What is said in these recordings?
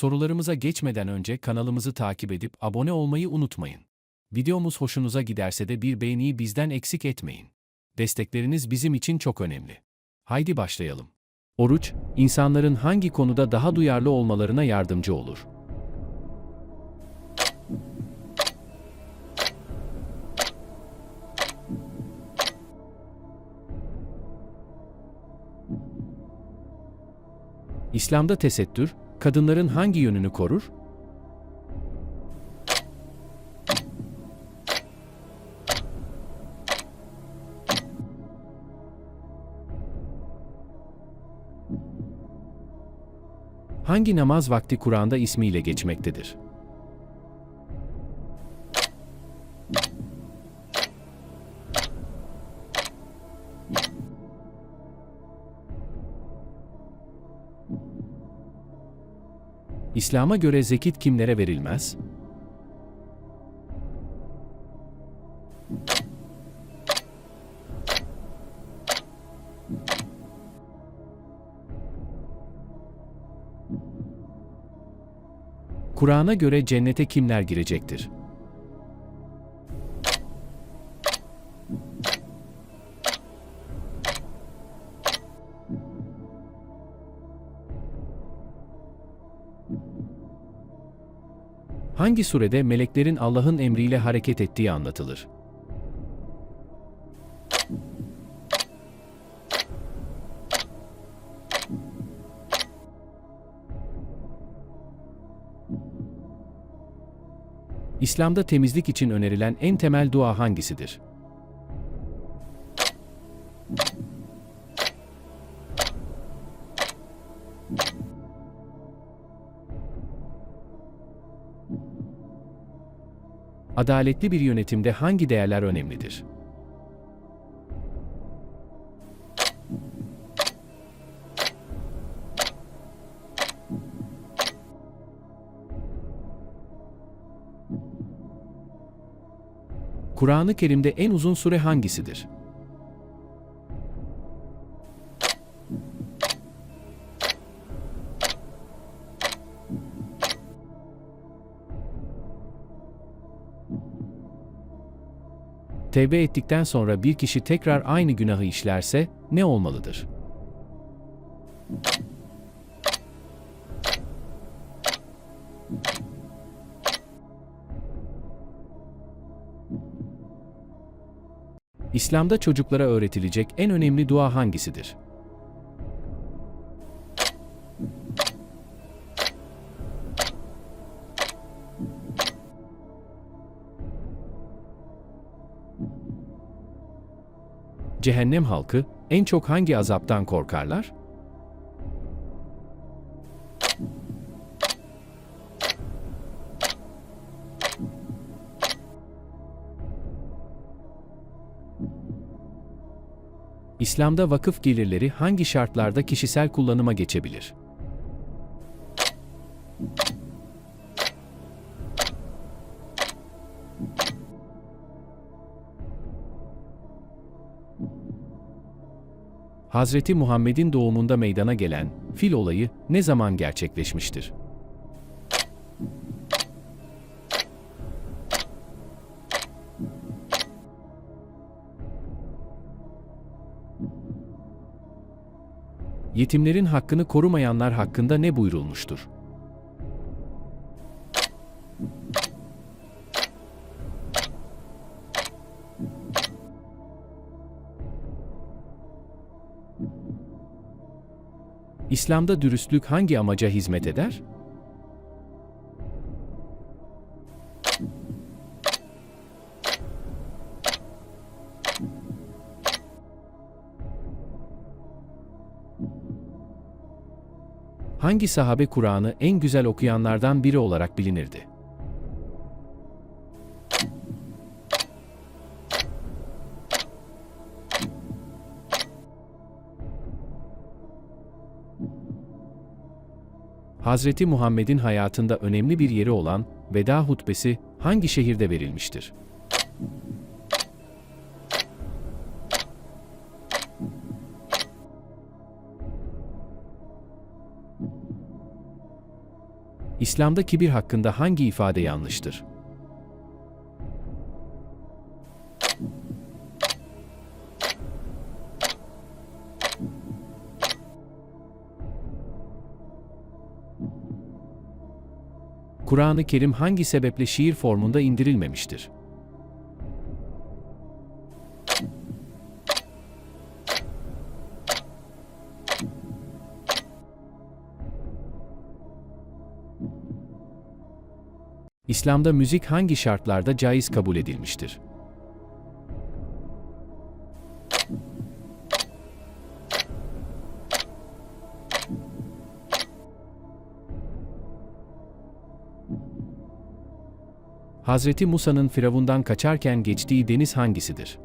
Sorularımıza geçmeden önce kanalımızı takip edip abone olmayı unutmayın. Videomuz hoşunuza giderse de bir beğeniyi bizden eksik etmeyin. Destekleriniz bizim için çok önemli. Haydi başlayalım. Oruç, insanların hangi konuda daha duyarlı olmalarına yardımcı olur? İslam'da tesettür, kadınların hangi yönünü korur? Hangi namaz vakti Kur'an'da ismiyle geçmektedir? İslam'a göre zekit kimlere verilmez? Kur'an'a göre cennete kimler girecektir? Hangi surede meleklerin Allah'ın emriyle hareket ettiği anlatılır? İslam'da temizlik için önerilen en temel dua hangisidir? Adaletli bir yönetimde hangi değerler önemlidir? Kur'an-ı Kerim'de en uzun sure hangisidir? Tevbe ettikten sonra bir kişi tekrar aynı günahı işlerse ne olmalıdır? İslam'da çocuklara öğretilecek en önemli dua hangisidir? Cehennem halkı en çok hangi azaptan korkarlar? İslam'da vakıf gelirleri hangi şartlarda kişisel kullanıma geçebilir? Hazreti Muhammed'in doğumunda meydana gelen fil olayı ne zaman gerçekleşmiştir? Yetimlerin hakkını korumayanlar hakkında ne buyurulmuştur? İslam'da dürüstlük hangi amaca hizmet eder? Hangi sahabe Kur'an'ı en güzel okuyanlardan biri olarak bilinirdi? Hazreti Muhammed'in hayatında önemli bir yeri olan veda hutbesi hangi şehirde verilmiştir? İslam'da kibir hakkında hangi ifade yanlıştır? Kur'an-ı Kerim hangi sebeple şiir formunda indirilmemiştir? İslam'da müzik hangi şartlarda caiz kabul edilmiştir? Hazreti Musa'nın Firavundan kaçarken geçtiği deniz hangisidir?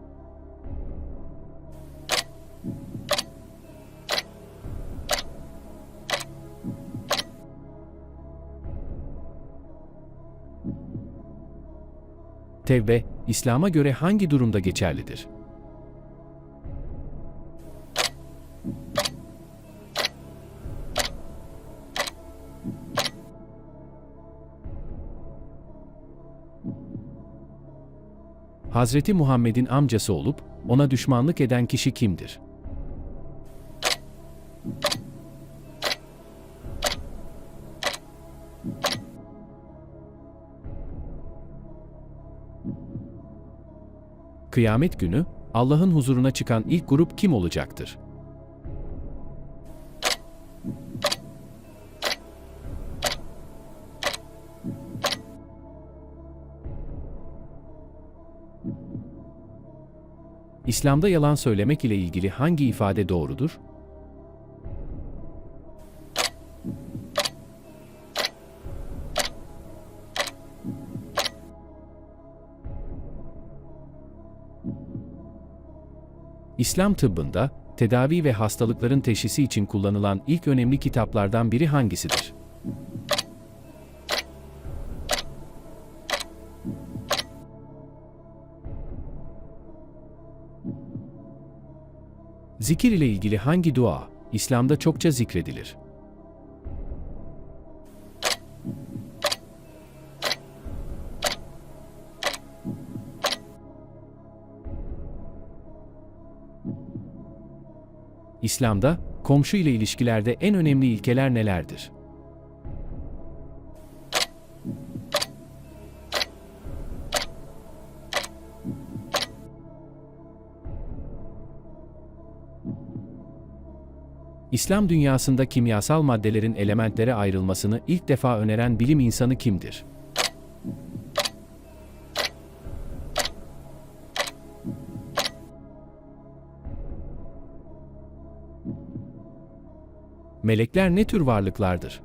Tevbe, İslam'a göre hangi durumda geçerlidir? Hazreti Muhammed'in amcası olup ona düşmanlık eden kişi kimdir? Kıyamet günü Allah'ın huzuruna çıkan ilk grup kim olacaktır? İslam'da yalan söylemek ile ilgili hangi ifade doğrudur? İslam tıbbında tedavi ve hastalıkların teşhisi için kullanılan ilk önemli kitaplardan biri hangisidir? Zikir ile ilgili hangi dua İslam'da çokça zikredilir? İslam'da komşu ile ilişkilerde en önemli ilkeler nelerdir? İslam dünyasında kimyasal maddelerin elementlere ayrılmasını ilk defa öneren bilim insanı kimdir? Melekler ne tür varlıklardır?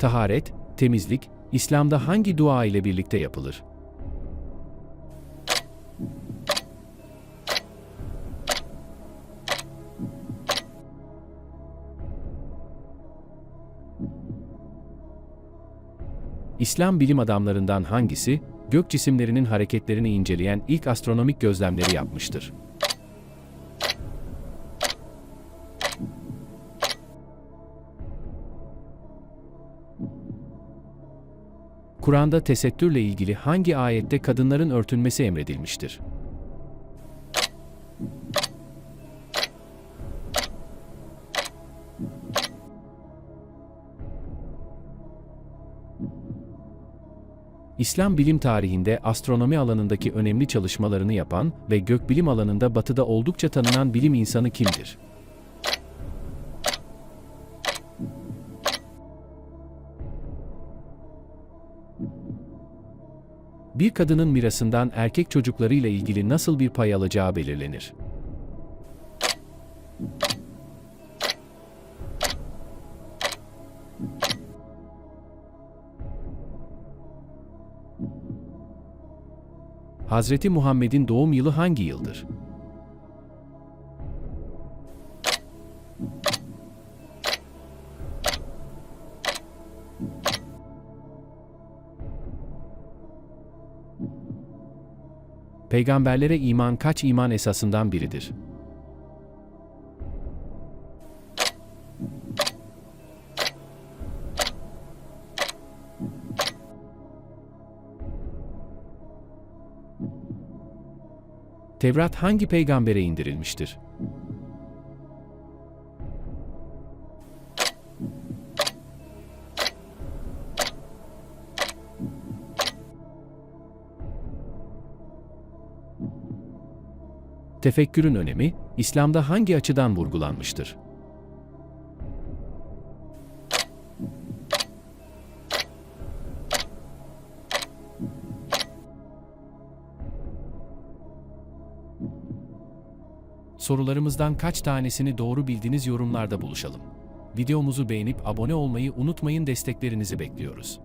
Taharet, temizlik, İslam'da hangi dua ile birlikte yapılır? İslam bilim adamlarından hangisi, gök cisimlerinin hareketlerini inceleyen ilk astronomik gözlemleri yapmıştır? Kur'an'da tesettürle ilgili hangi ayette kadınların örtünmesi emredilmiştir? İslam bilim tarihinde astronomi alanındaki önemli çalışmalarını yapan ve gökbilim alanında batıda oldukça tanınan bilim insanı kimdir? Bir kadının mirasından erkek çocuklarıyla ilgili nasıl bir pay alacağı belirlenir. Hazreti Muhammed'in doğum yılı hangi yıldır? Peygamberlere iman kaç iman esasından biridir? Tevrat hangi peygambere indirilmiştir? Tefekkürün önemi, İslam'da hangi açıdan vurgulanmıştır? Sorularımızdan kaç tanesini doğru bildiğiniz yorumlarda buluşalım. Videomuzu beğenip abone olmayı unutmayın desteklerinizi bekliyoruz.